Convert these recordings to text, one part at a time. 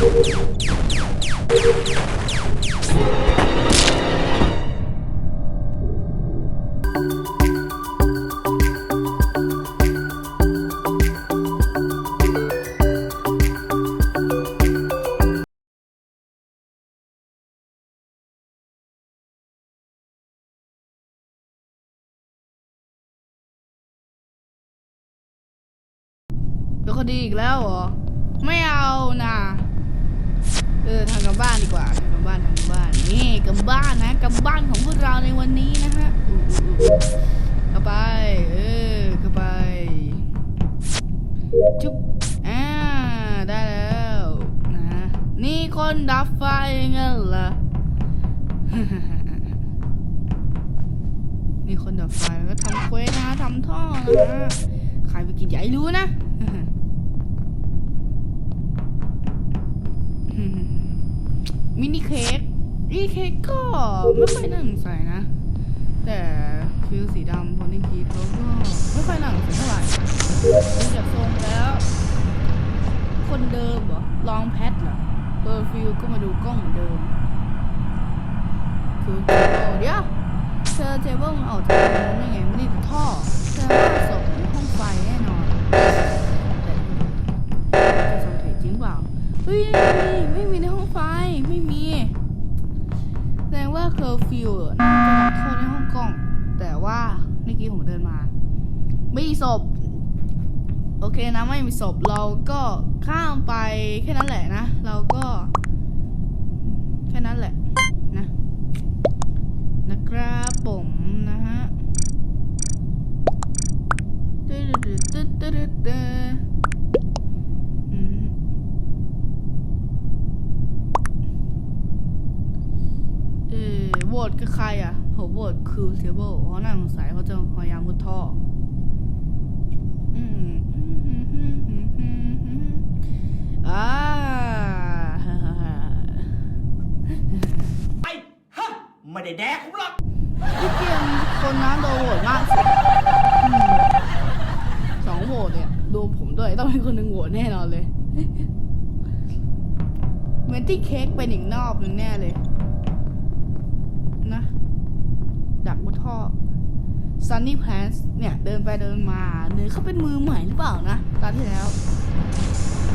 เป็นคดีอีกแล้วเหรอ ไม่เอานะ เออทำกับบ้านดีกว่าทำกับบ้านทำกับบ้านนี่กับบ้านนะกับบ้านของพวกเราในวันนี้นะฮะเข้าไปเออเข้าไปจุ๊บอ่าได้แล้วนะนี่คนดับไฟเงั้นเหรอนี่คนดับไฟก็ทำเควสนะทำท่อนะใครไปกินให้รู้นะ มินิเค้กมินิเค้กก็ไม่ค่อยน่าสงสัยนะ แต่ฟิวสีดำคนที่คิดเขาก็ไม่ค่อยน่าสงสัยเท่าไหร่ดูจากทรงแล้ว คนเดิมเหรอลองแพทเหรอเออฟิวก็มาดูกล้องเหมือนเดิมคือเดี๋ยวเธอเจเบิลมันออกจากตรงนั้นได้ไงไม่ได้ท่อเธอว่าศพในห้องไฟแน่นอนแต่จะสังเกตจริงเปล่าเฮ้ยไม่มีในห้องไฟ เคอร์ฟิวจะดับโทษในห้องกล้อง แต่ว่าเมื่อกี้ผมเดินมา ไม่มีศพ โอเคนะไม่มีศพเราก็ข้ามไปแค่นั้นแหละนะ เราก็ แค่นั้นแหละนะ นะครับผมนะฮะตึ๊ดตึ๊ดตึ๊ดตึ๊ดตึ๊ดตึ๊ดอืมเออ โหวตกับใครอะผมโหวตคือเทเบิลเพราะน่าสงสัยเขาจะพยายามมุดท่ออืมอ่าไอ้ฮะไม่ได้แดกผมหรอกพี่เกียมคนนั้นโดนโหวตมากสุดสองโหวตเนี่ยดูผมด้วยต้องเป็นคนหนึ่งโหวตแน่นอนเลยเหมือนที่เค้กเป็นอีกนอบหนึ่งแน่เลย นะ ดักบนท่อ Sunny Pants เนี่ย เดินไปเดินมาเนื้อเขาเป็นมือใหม่หรือเปล่านะ ตอนที่แล้ว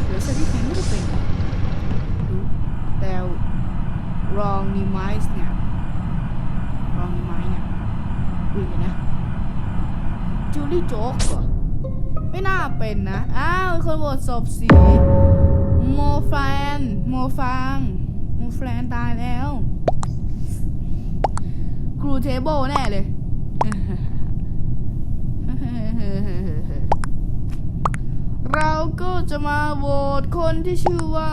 หรือ Sunny Pants ไม่ได้เป็นดูแต่ Wrong Demise เนี่ยรองไม้เนี่ยอุ้ยเดี๋ยวนะจูลี่โจ๊กเหรอไม่น่าเป็นนะ อ้าว คนโหวตศพสีโมแฟนโมฟังโมแฟนตายแล้ว รูเทเบิลแน่เลย เราก็จะมาโหวตคนที่ชื่อว่า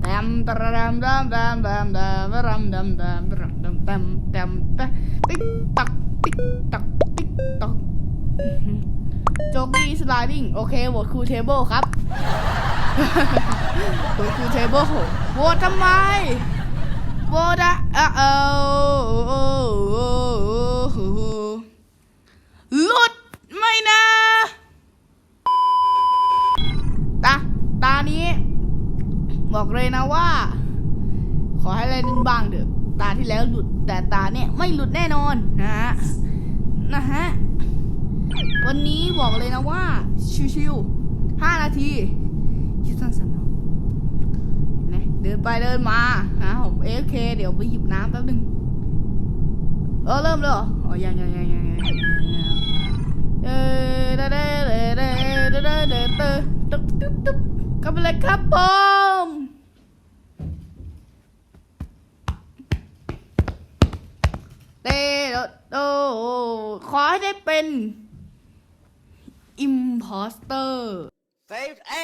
แตมตระดำดำดำดำดำดำดำดำดำดำดำดำตะติ๊กตักติ๊กตักติ๊กตักโจกี้สไลดิ้งโอเคโหวตครูเทเบิลครับโหวตครูเทเบิลโหวตทำไม โหวตอะอะเออหลุดไม่นะตาตานี้ บอกเลยนะว่า ขอให้เล่นบ้างเถอะตาที่แล้วหลุดแต่ตาเนี่ยไม่หลุดแน่นอนนะฮะนะฮะวันนี้บอกเลยนะว่า ชิวๆห้านาทีคิดสั้นๆ ดินไปเดินมาฮะผมเอฟเคเดี๋ยวไปหยิบน้ำแป๊บนึงเออเริ่มเลยเหรออ๋อยังยังยังยังเออเด้เด้เด้เด้เด้เด้เด้ตุ๊บตุ๊บตุ๊บกลับไปเลยครับผมเตโดโดขอให้ได้เป็นอิมพอสเตอร์ Saved A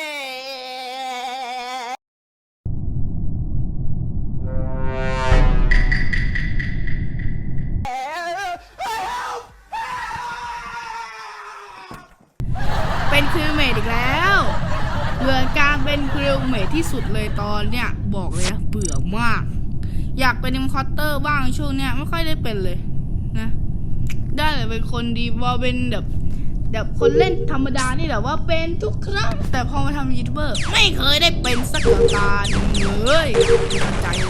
เป็นคริวเมดอีกแล้วเบื่อการเป็นคริวเมดที่สุดเลยตอนเนี้ยบอกเลยนะเบื่อมาก อยากเป็นอิมคอตเตอร์บ้างช่วงเนี้ยไม่ค่อยได้เป็นเลยนะ ได้แต่เป็นคนดีพอเป็นแบบแบบคนเล่นธรรมดานี่แบบว่าเป็นทุกครั้ง แต่พอมาทำยูทูบเบอร์ไม่เคยได้เป็นสักตาหนึ่งเลยใจเล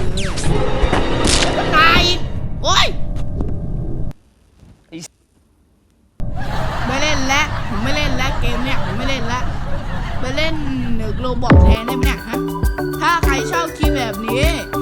ยตายโอ้ย ค